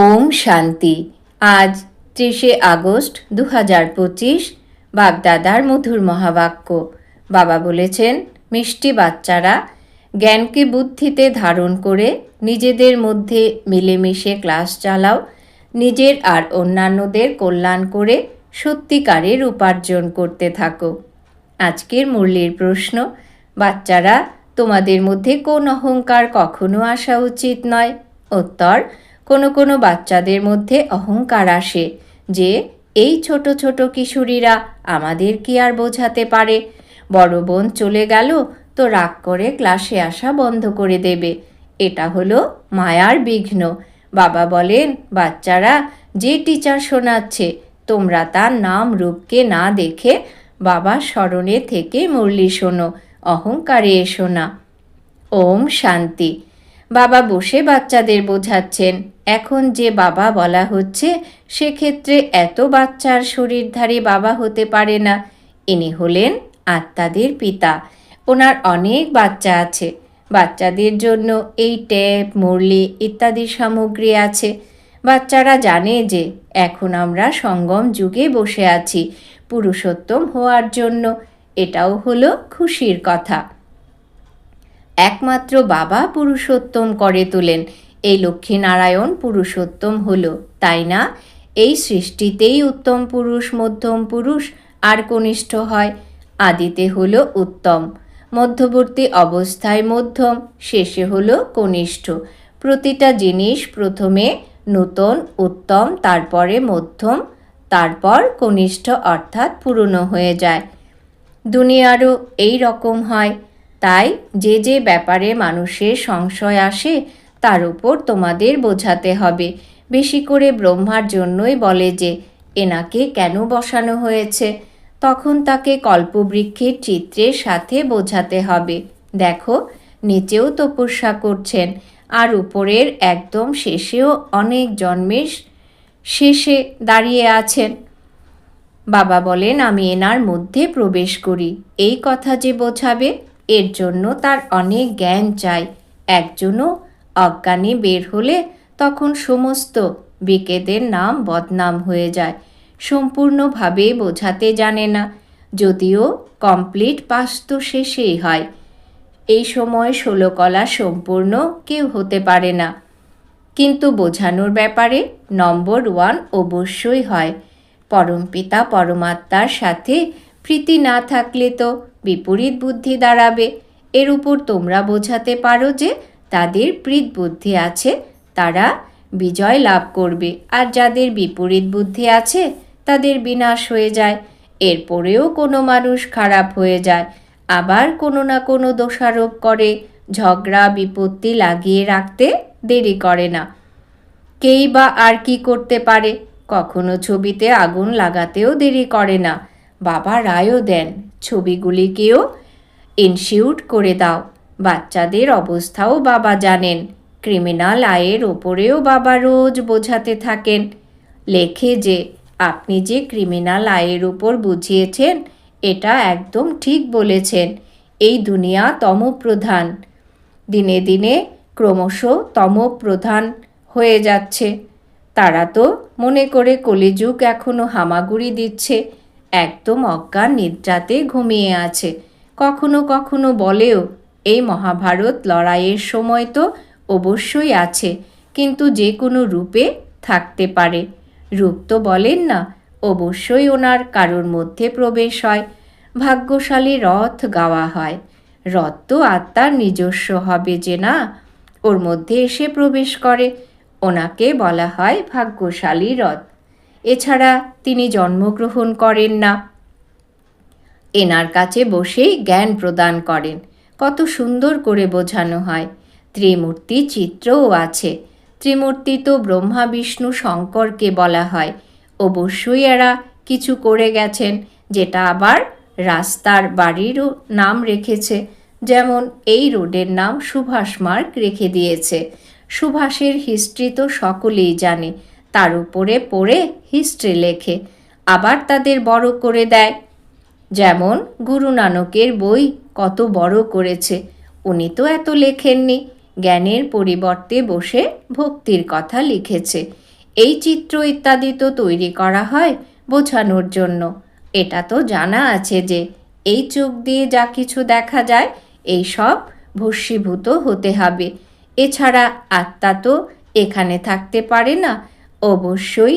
ওম শান্তি। আজ ত্রিশে আগস্ট দু হাজার পঁচিশ, বাগদাদার মধুর মহাবাক্য। বাবা বলেছেন, মিষ্টি বাচ্চারা, জ্ঞানকে বুদ্ধিতে ধারণ করে নিজেদের মধ্যে মিলেমিশে ক্লাস চালাও, নিজের আর অন্যান্যদের কল্যাণ করে সত্যিকারের উপার্জন করতে থাকো। আজকের মুরলির প্রশ্ন, বাচ্চারা, তোমাদের মধ্যে কোন অহংকার কখনো আসা উচিত নয়? উত্তর কোনো কোনো বাচ্চাদের মধ্যে অহংকার আসে যে, এই ছোট ছোট কিশোরীরা আমাদের কি আর বোঝাতে পারে? বড় বোন চলে গেল, তো রাগ করে ক্লাসে আসা বন্ধ করে দেবে। এটা হলো মায়ার বিঘ্ন। বাবা বলেন, বাচ্চারা, যে টিচার শোনাচ্ছে, তোমরা তার নাম রূপকে না দেখে বাবা স্মরণে থেকে মুরলি শোনো, অহংকারে এসো না। ওম শান্তি। বাবা বসে বাচ্চাদের বোঝাচ্ছেন। এখন যে বাবা বলা হচ্ছে, সেক্ষেত্রে এত বাচ্চার শরীরধারী বাবা হতে পারে না। ইনি হলেন আত্মাদের পিতা। ওনার অনেক বাচ্চা আছে। বাচ্চাদের জন্য এই ট্যাপ মুরলি ইত্যাদি সামগ্রী আছে। বাচ্চারা জানে যে এখন আমরা সঙ্গম যুগে বসে আছি, পুরুষোত্তম হওয়ার জন্য। এটাও হলো খুশির কথা। একমাত্র বাবা পুরুষোত্তম করে তোলেন। এই লক্ষ্মীনারায়ণ পুরুষোত্তম হল। তাই না? এই সৃষ্টিতেই উত্তম পুরুষ, মধ্যম পুরুষ আর কনিষ্ঠ হয়। আদিতে হলো উত্তম, মধ্যবর্তী অবস্থায় মধ্যম, শেষে হলো কনিষ্ঠ। প্রতিটা জিনিস প্রথমে নূতন, উত্তম, তারপরে মধ্যম, তারপর কনিষ্ঠ অর্থাৎ পুরনো হয়ে যায়। দুনিয়ারও এই রকম হয়। তাই যে যে ব্যাপারে মানুষের সংশয় আসে, তার উপর তোমাদের বোঝাতে হবে। বেশি করে ব্রহ্মার জন্যই বলে যে, এনাকে কেন বসানো হয়েছে? তখন তাকে কল্পবৃক্ষের চিত্রের সাথে বোঝাতে হবে। দেখো, নিচেও তপস্যা করছেন, আর উপরের একদম শেষেও অনেক জন্মের শেষে দাঁড়িয়ে আছেন। বাবা বলেন, আমি এনার মধ্যে প্রবেশ করি। এই কথা যে বোঝাবে? এর জন্য তার অনেক জ্ঞান চাই। একজনও অজ্ঞানী বের হলে তখন সমস্ত বিকেদের নাম বদনাম হয়ে যায়। সম্পূর্ণভাবে বোঝাতে জানে না, যদিও কমপ্লিট পাস তো শেষেই হয়। এই সময় ষোলকলা সম্পূর্ণ কেউ হতে পারে না। কিন্তু বোঝানোর ব্যাপারে নম্বর ওয়ান অবশ্যই হয়। পরমপিতা, পরমাত্মার সাথে প্রীতি না থাকলে তো বিপরীত বুদ্ধি দাঁড়াবে। এর উপর তোমরা বোঝাতে পারো যে তাদের প্রীত বুদ্ধি আছে, তারা বিজয় লাভ করবে। আর যাদের বিপরীত বুদ্ধি আছে, তাদের বিনাশ হয়ে যায়। এরপরেও কোনো মানুষ খারাপ হয়ে যায়। আবার কোনো না কোনো দোষারোপ করে। ঝগড়া, বিপত্তি লাগিয়ে রাখতে দেরি করে না। কেই বা আর কি করতে পারে? কখনো ছবিতে আগুন লাগাতেও দেরি করে না। বাবা রায়ও দেন। ছবিগুলিকেও ইনশিউট করে দাও। বাচ্চাদের অবস্থাও বাবা জানেন। ক্রিমিনাল আয়ের ওপরেও বাবা রোজ বোঝাতে থাকেন। লেখে যে, আপনি যে ক্রিমিনাল আয়ের উপর বুঝিয়েছেন, এটা একদম ঠিক বলেছেন। এই দুনিয়া তমপ্রধান। দিনে দিনে ক্রমশ তমপ্রধান হয়ে যাচ্ছে। তারা তো মনে করে কলিযুগ এখনও হামাগুড়ি দিচ্ছে। একদম অজ্ঞান নিদ্রাতে ঘুমিয়ে আছে। কখনো কখনো বলেও, এই মহাভারত লড়াইয়ের সময় তো অবশ্যই আছে, কিন্তু যে কোনো রূপে থাকতে পারে। রূপ তো বলেন না, অবশ্যই ওনার কারোর মধ্যে প্রবেশ হয়। ভাগ্যশালী রথ গাওয়া হয়। রথ তো আত্মার নিজস্ব হবে যে না, ওর মধ্যে এসে প্রবেশ করে। ওনাকে বলা হয় ভাগ্যশালী রথ। এছাড়া তিনি জন্মগ্রহণ করেন না। এনার কাছে বসেই জ্ঞান প্রদান করেন। কত সুন্দর করে বোঝানো হয়। ত্রিমূর্তি চিত্রও আছে। ত্রিমূর্তি তো ব্রহ্মা, বিষ্ণু, শঙ্করকে বলা হয়। অবশ্যই এরা কিছু করে গেছেন, যেটা আবার রাস্তার বাড়িরও নাম রেখেছে। যেমন এই রোডের নাম সুভাষ মার্গ রেখে দিয়েছে। সুভাষের হিস্ট্রি তো সকলেই জানে। তার উপরে পড়ে হিস্ট্রি লেখে, আবার তাদের বড় করে দেয়। যেমন গুরু নানকের বই কত বড় করেছে, উনি তো এত লেখেননি। জ্ঞানের পরিবর্তে বসে ভক্তির কথা লিখেছে। এই চিত্র ইত্যাদি তো তৈরি করা হয় বোঝানোর জন্য। এটা তো জানা আছে যে এই চোখ দিয়ে যা কিছু দেখা যায়, এই সব ভস্মীভূত হতে হবে। এছাড়া আত্মা তো এখানে থাকতে পারে না অবশ্যই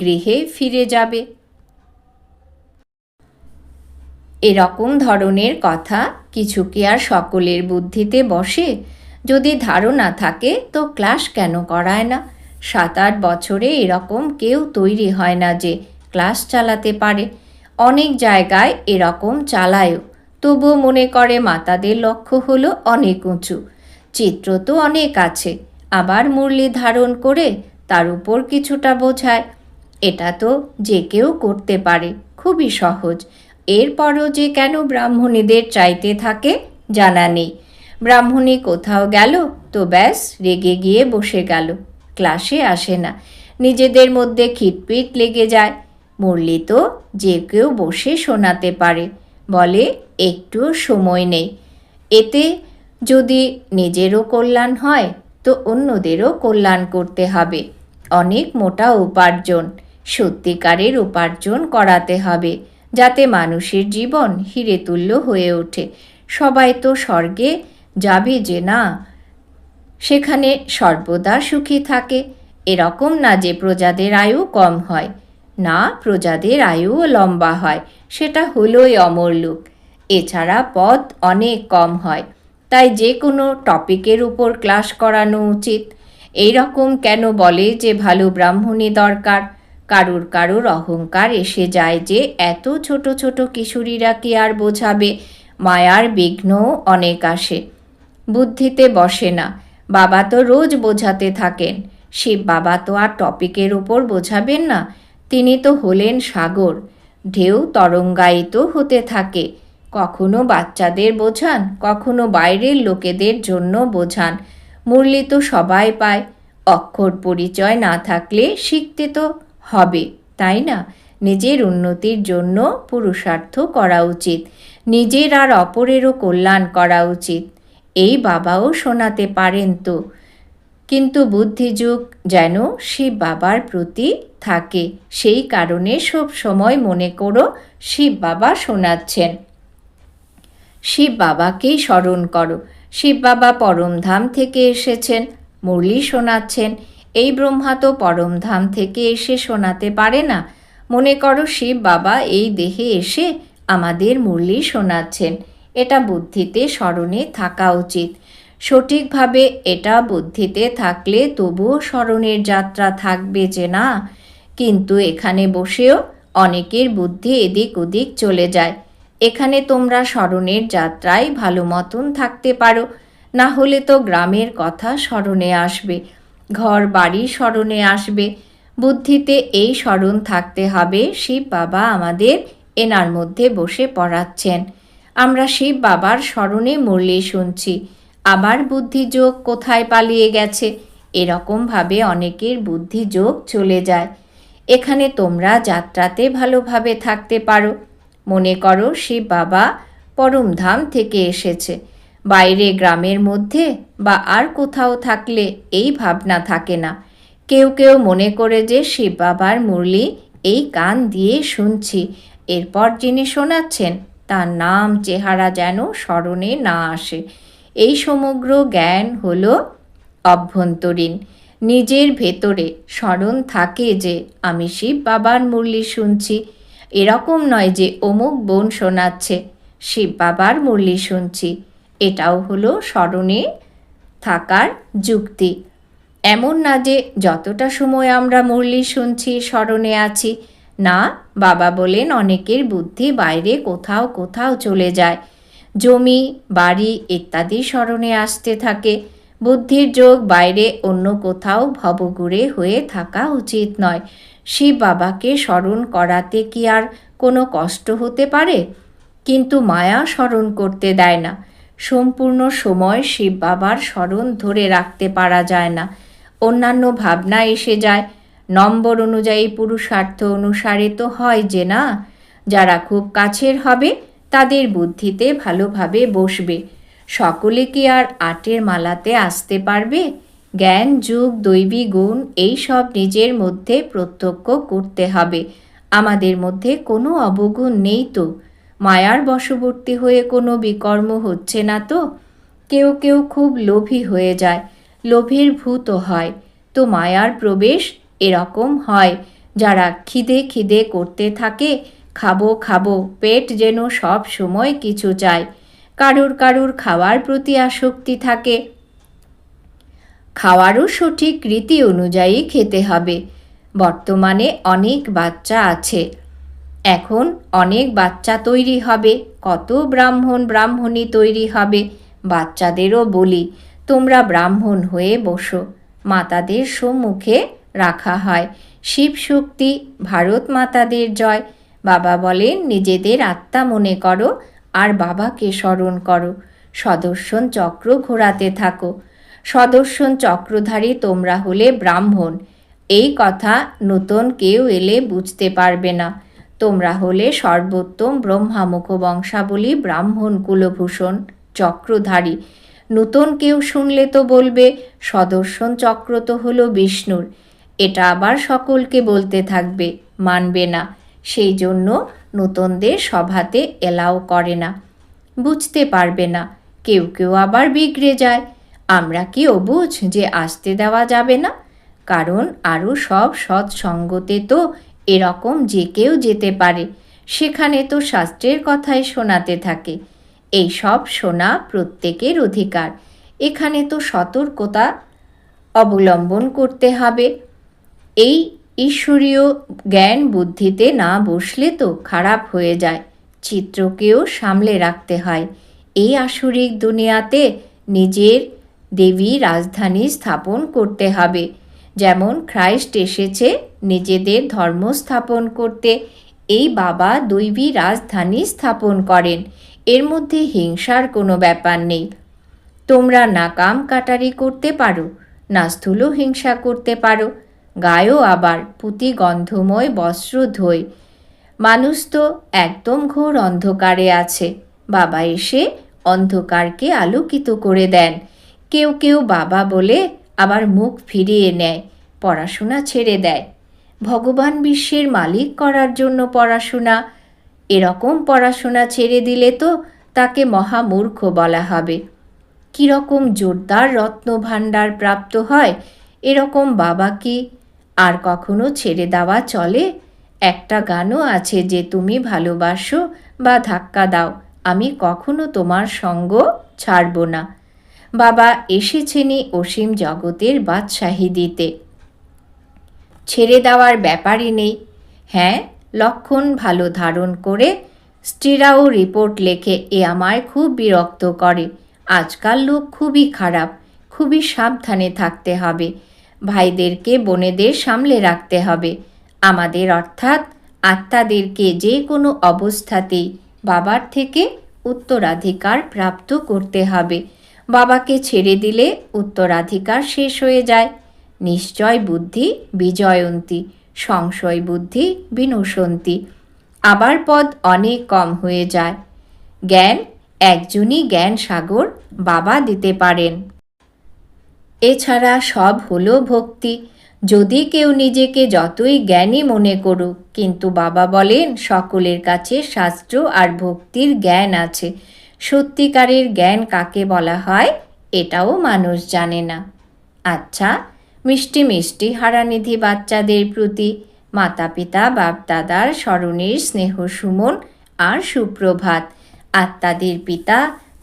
গৃহে ফিরে যাবে। এরকম ধরনের কথা কিছু কি আর সকলের বুদ্ধিতে বসে? যদি ধারণা থাকে, তো ক্লাস কেন করায় না? সাত আট বছরে এরকম কেউ তৈরি হয় না যে ক্লাস চালাতে পারে। অনেক জায়গায় এরকম চালায়ও। তবুও মনে করে মাতাদের লক্ষ্য হলো অনেক উঁচু। চিত্র তো অনেক আছে। আবার মুরলি ধারণ করে তার উপর কিছুটা বোঝায়। এটা তো যে কেউ করতে পারে, খুবই সহজ। এরপরও যে কেন ব্রাহ্মণীদের চাইতে থাকে, জানা নেই। ব্রাহ্মণী কোথাও গেল, তো ব্যাস রেগে গিয়ে বসে গেল। ক্লাসে আসে না। নিজেদের মধ্যে খিটপিট লেগে যায়। মুরলি তো যে কেউ বসে শোনাতে পারে। বলে একটুও সময় নেই। এতে যদি নিজেরও কল্যাণ হয় তো অন্যদেরও কল্যাণ করতে হবে। অনেক মোটা উপার্জন, সত্যিকারের উপার্জন করাতে হবে, যাতে মানুষের জীবন হিরে তুল্য হয়ে ওঠে। সবাই তো স্বর্গে যাবে যে না, সেখানে সর্বদা সুখী থাকে। এরকম না যে প্রজাদের আয়ু কম হয়, না প্রজাদের আয়ুও লম্বা হয়, সেটা হলোই অমরলোক এছাড়া পথ অনেক কম হয়। তাই যে কোনো টপিকের উপর ক্লাস করানো উচিত। এই রকম কেন বলে যে ভালো ব্রাহ্মণী দরকার? কারুর কারুর অহংকার এসে যায় যে এত ছোট ছোট কিশোরীরা কি আর বোঝাবে? মায়ার বিঘ্নও অনেক আসে। বুদ্ধিতে বসে না। বাবা তো রোজ বোঝাতে থাকেন। শিব বাবা তো আর টপিকের উপর বোঝাবেন না। তিনি তো হলেন সাগর। ঢেউ তরঙ্গায়িত হতে থাকে। কখনো বাচ্চাদের বোঝান, কখনো বাইরের লোকেদের জন্য বোঝান। মুরলি তো সবাই পায়। অক্ষর পরিচয় না থাকলে শিখতে তো হবে, তাই না? নিজের উন্নতির জন্য পুরুষার্থ করা উচিত। নিজের আর অপরেরও কল্যাণ করা উচিত। এই বাবাও শোনাতে পারেন তো। কিন্তু বুদ্ধিযুগ যেন শিব বাবার প্রতি থাকে, সেই কারণে সব সময় মনে করো শিব বাবা শোনাচ্ছেন। শিব বাবাকেই স্মরণ করো। শিব বাবা পরমধাম থেকে এসেছেন, মুরলি শোনাচ্ছেন। এই ব্রহ্মা তো পরমধাম থেকে এসে শোনাতে পারে না। মনে করো শিব বাবা এই দেহে এসে আমাদের মুরলি শোনাচ্ছেন। এটা বুদ্ধিতে স্মরণে থাকা উচিত। সঠিকভাবে এটা বুদ্ধিতে থাকলে তবুও স্মরণের যাত্রা থাকবে যে না, কিন্তু এখানে বসেও অনেকের বুদ্ধি এদিক ওদিক চলে যায়। এখানে তোমরা স্মরণের যাত্রায় ভালো মতন থাকতে পারো। না হলে তো গ্রামের কথা স্মরণে আসবে, ঘর বাড়ি স্মরণে আসবে। বুদ্ধিতে এই স্মরণ থাকতে হবে, শিব বাবা আমাদের এনার মধ্যে বসে পড়াচ্ছেন। আমরা শিব বাবার স্মরণে মরলে শুনছি, আবার বুদ্ধিযোগ কোথায় পালিয়ে গেছে? এরকমভাবে অনেকের বুদ্ধিযোগ চলে যায়। এখানে তোমরা যাত্রাতে ভালোভাবে থাকতে পারো। মনে করো শিব বাবা পরমধাম থেকে এসেছে। বাইরে গ্রামের মধ্যে বা আর কোথাও থাকলে এই ভাবনা থাকে না। কেউ কেউ মনে করে যে শিব বাবার মুরলি এই কান দিয়ে শুনছি। এরপর যিনি শোনাচ্ছেন, তার নাম, চেহারা যেন স্মরণে না আসে। এই সমগ্র জ্ঞান হল অভ্যন্তরীণ। নিজের ভেতরে স্মরণ থাকে যে আমি শিব বাবার মুরলি শুনছি। এরকম নয় যে অমুক বোন শোনাচ্ছে। শিব বাবার মুরলি শুনছি। এটাও হলো স্মরণে থাকার যুক্তি। এমন না যে যতটা সময় আমরা মুরলি শুনছি, স্মরণে আছি। না, বাবা বলেন অনেকের বুদ্ধি বাইরে কোথাও কোথাও চলে যায়। জমি, বাড়ি ইত্যাদি স্মরণে আসতে থাকে। বুদ্ধির যোগ বাইরে অন্য কোথাও ভবগুড়ে হয়ে থাকা উচিত নয়। শিব বাবাকে স্মরণ করাতে কি আর কোনো কষ্ট হতে পারে? কিন্তু মায়া স্মরণ করতে দেয় না। সম্পূর্ণ সময় শিব বাবার স্মরণ ধরে রাখতে পারা যায় না। অন্যান্য ভাবনা এসে যায়। নম্বর অনুযায়ী পুরুষার্থ অনুসারে তো হয় যে না? যারা খুব কাছের হবে, তাদের বুদ্ধিতে ভালোভাবে বসবে। সকলে কি আর আটের মালাতে আসতে পারবে? জ্ঞান, যুগ, দৈবী গুণ, এই সব নিজের মধ্যে প্রত্যক্ষ করতে হবে। আমাদের মধ্যে কোনো অবগুণ নেই তো। মায়ার বশবর্তী হয়ে কোনো বিকর্ম হচ্ছে না তো। কেউ কেউ খুব লোভী হয়ে যায়। লোভের ভূত হয়। তো মায়ার প্রবেশ এরকম হয়। যারা খিদে খিদে করতে থাকে, খাব খাব, পেট যেন সব সময় কিছু চায়। কারুর কারুর খাওয়ার প্রতি আসক্তি থাকে। খাওয়ারও সঠিক রীতি অনুযায়ী খেতে হবে। বর্তমানে অনেক বাচ্চা আছে। এখন অনেক বাচ্চা তৈরি হবে। কত ব্রাহ্মণ ব্রাহ্মণী তৈরি হবে, বাচ্চাদেরও বলি। তোমরা ব্রাহ্মণ হয়ে বসো। মাতাদের সম্মুখে রাখা হয়। শিব শক্তি, ভারত মাতাদের জয়। বাবা বলেন, নিজেদের আত্মা মনে করো আর বাবাকে স্মরণ করো। সদর্শন চক্র ঘোরাতে থাকো। সদর্শন চক্রধারী তোমরা হলে ব্রাহ্মণ। এই কথা নতুন কেউ এলে বুঝতে পারবে না। তোমরা হলে সর্বোত্তম ব্রহ্মামুখ বংশাবলী ব্রাহ্মণ কুলভূষণ চক্রধারী। নতুন কেউ শুনলে তো বলবে, সদর্শন চক্র তো হলো বিষ্ণুর। এটা আবার সকলকে বলতে থাকবে, মানবে না। সেই জন্য নূতনদের সভাতে এলাও করে না। বুঝতে পারবে না, কেউ কেউ আবার বিগড়ে যায়। আমরা কি অবুঝ যে আসতে দেওয়া যাবে না? কারণ আরও সব সৎসঙ্গতে তো এরকম যে কেউ যেতে পারে, সেখানে তো শাস্ত্রের কথাই শোনাতে থাকে। এই সব শোনা প্রত্যেকের অধিকার। এখানে তো সতর্কতা অবলম্বন করতে হবে। এই ঈশ্বরীয় জ্ঞান বুদ্ধিতে না বসলে তো খারাপ হয়ে যায়। চিত্রকেও সামলে রাখতে হয়। এই আসরিক দুনিয়াতে নিজের দেবী রাজধানী স্থাপন করতে হবে। যেমন খ্রাইস্ট এসেছে, নিজেদের ধর্ম স্থাপন করতে এই বাবা দৈবী রাজধানী স্থাপন করেন। এর মধ্যে হিংসার কোনো ব্যাপার নেই। তোমরা না কাম কাটারি করতে পারো না স্থূল হিংসা করতে পারো গায়েও আবার পুঁতি গন্ধময় বস্ত্র ধোয় মানুষ তো একদম ঘোর অন্ধকারে আছে। বাবা এসে অন্ধকারকে আলোকিত করে দেন। কেউ কেউ বাবা বলে আবার মুখ ফিরিয়ে নেয়, পড়াশোনা ছেড়ে দেয়। ভগবান বিশ্বের মালিক করার জন্য পড়াশোনা। এরকম পড়াশোনা ছেড়ে দিলে তো তাকে মহামূর্খ বলা হবে। কীরকম জোরদার রত্ন ভাণ্ডার প্রাপ্ত হয়, এরকম বাবা কি আর কখনো ছেড়ে দেওয়া চলে। একটা গানও আছে যে তুমি ভালোবাসো বা ধাক্কা দাও, আমি কখনো তোমার সঙ্গ ছাড়ব না। বাবা এসেছেনই অসীম জগতের বাদশাহী দিতে। ছেড়ে দেওয়ার ব্যাপারই নেই। হ্যাঁ লক্ষণ ভালো ধারণ করে স্ত্রীরাও রিপোর্ট লেখে, এ আমায় খুব বিরক্ত করে। আজকাল লোক খুবই খারাপ, খুবই সাবধানে থাকতে হবে। ভাইদেরকে, বোনেদের সামলে রাখতে হবে। আমাদের অর্থাৎ আত্মাদেরকে যে কোনো অবস্থাতেই বাবার থেকে উত্তরাধিকার প্রাপ্ত করতে হবে। বাবাকে ছেড়ে দিলে উত্তরাধিকার শেষ হয়ে যায়। নিশ্চয় বুদ্ধি বিজয়ন্তী, সংশয় বুদ্ধি বিনশন্তী। আবার পদ অনেক কম হয়ে যায়। জ্ঞান, একজনই জ্ঞান সাগর বাবা দিতে পারেন। এছাড়া সব হলো ভক্তি। যদি কেউ নিজেকে যতই জ্ঞানী মনে করুক, কিন্তু বাবা বলেন সকলের কাছে শাস্ত্র আর ভক্তির জ্ঞান আছে। সত্যিকারের জ্ঞান কাকে বলা হয়, এটাও মানুষ জানে না। আচ্ছা মিষ্টি মিষ্টি হারানিধি বাচ্চাদের প্রতি মাতা পিতা বাপ দাদার স্মরণের স্নেহ সুমন আর সুপ্রভাত, আত্মাদের পিতা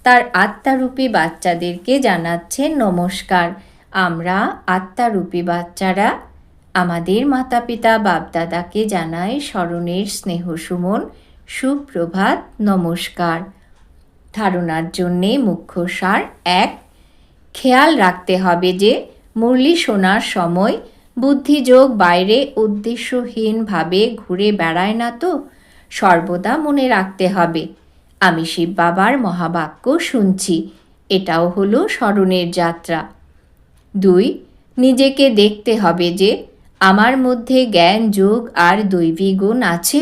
তার আত্মারূপী বাচ্চাদেরকে জানাচ্ছেন নমস্কার। আমরা আত্মারূপী বাচ্চারা আমাদের মাতা পিতা বাপদাদাকে জানাই স্মরণের স্নেহ সুমন, সুপ্রভাত, নমস্কার। ধারণার জন্যে মুখ্য সার এক, খেয়াল রাখতে হবে যে মুরলি শোনার সময় বুদ্ধিযোগ বাইরে উদ্দেশ্যহীনভাবে ঘুরে বেড়ায় না তো, সর্বদা মনে রাখতে হবে। আমি শিব বাবার মহাবাক্য শুনছি। এটাও হলো স্মরণের যাত্রা। দুই, নিজেকে দেখতে হবে যে আমার মধ্যে জ্ঞান, যোগ আর দৈবী গুণ আছে।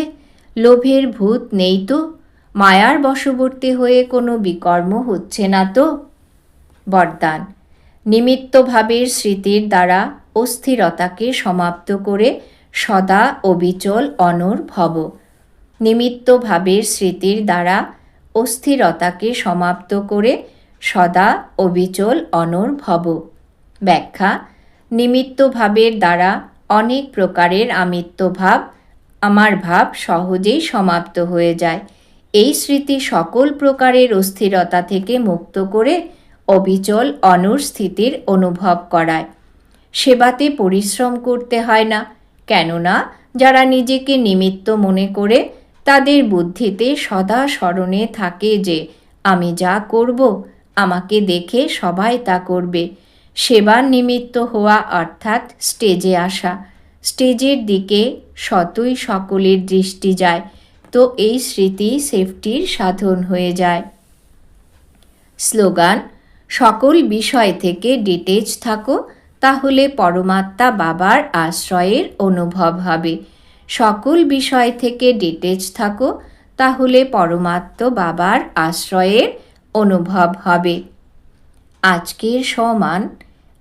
লোভের ভূত নেই তো। মায়ার বশবর্তী হয়ে কোনো বিকর্ম হচ্ছে না তো। বরদান নিমিত্তভাবের স্মৃতির দ্বারা অস্থিরতাকে সমাপ্ত করে সদা অবিচল, অনর ভব। নিমিত্তভাবের স্মৃতির দ্বারা অস্থিরতাকে সমাপ্ত করে সদা অবিচল অনর ভব। ব্যাখ্যা, নিমিত্তভাবের দ্বারা অনেক প্রকারের আমিত্বভাব আমার ভাব সহজেই সমাপ্ত হয়ে যায়। এই স্মৃতি সকল প্রকারের অস্থিরতা থেকে মুক্ত করে অবিচল অনর স্থিতির অনুভব করায়। সেবাতে পরিশ্রম করতে হয় না, কেননা যারা নিজেকে নিমিত্ত মনে করে তাদের বুদ্ধিতে সদা স্মরণে থাকে যে, আমি যা করব, আমাকে দেখে সবাই তা করবে। সেবার নিমিত্ত হওয়া অর্থাৎ স্টেজে আসা। স্টেজের দিকে শতই সকলের দৃষ্টি যায়, তো এই স্মৃতি সেফটির সাধন হয়ে যায়। স্লোগান, সকল বিষয় থেকে ডিটেচ থাকো, তাহলে পরমাত্মা বাবার আশ্রয়ের অনুভব হবে। সকল বিষয় থেকে ডিটেচ থাকো, তাহলে পরমাত্ম বাবার আশ্রয়ের অনুভব হবে। আজকের সমান,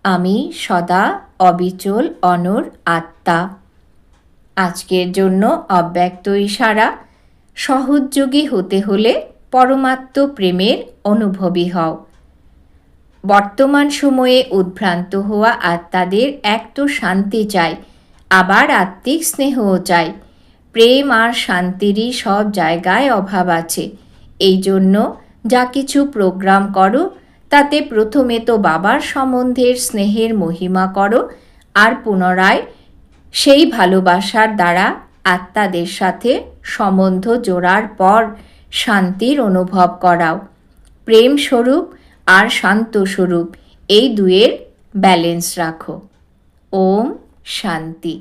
আমি সদা অবিচল অনর আত্মা। আজকের জন্য অব্যক্ত ইশারা সহযোগী হতে হলে পরমাত্ম প্রেমের অনুভবী হও। বর্তমান সময়ে উদ্ভ্রান্ত হওয়া আত্মাদের এক তো শান্তি চাই আবার আত্মিক স্নেহও চাই। প্রেম আর শান্তিরই সব জায়গায় অভাব আছে। এই জন্য যা কিছু প্রোগ্রাম করো, তাতে প্রথমে তো বাবার সম্বন্ধের স্নেহের মহিমা করো আর পুনরায় সেই ভালোবাসার দ্বারা আত্মাদের সাথে সম্বন্ধ জোড়ার পর শান্তির অনুভব করাও। প্রেম স্বরূপ আর শান্ত স্বরূপ, এই দুয়ের ব্যালেন্স রাখো। ওম শান্তি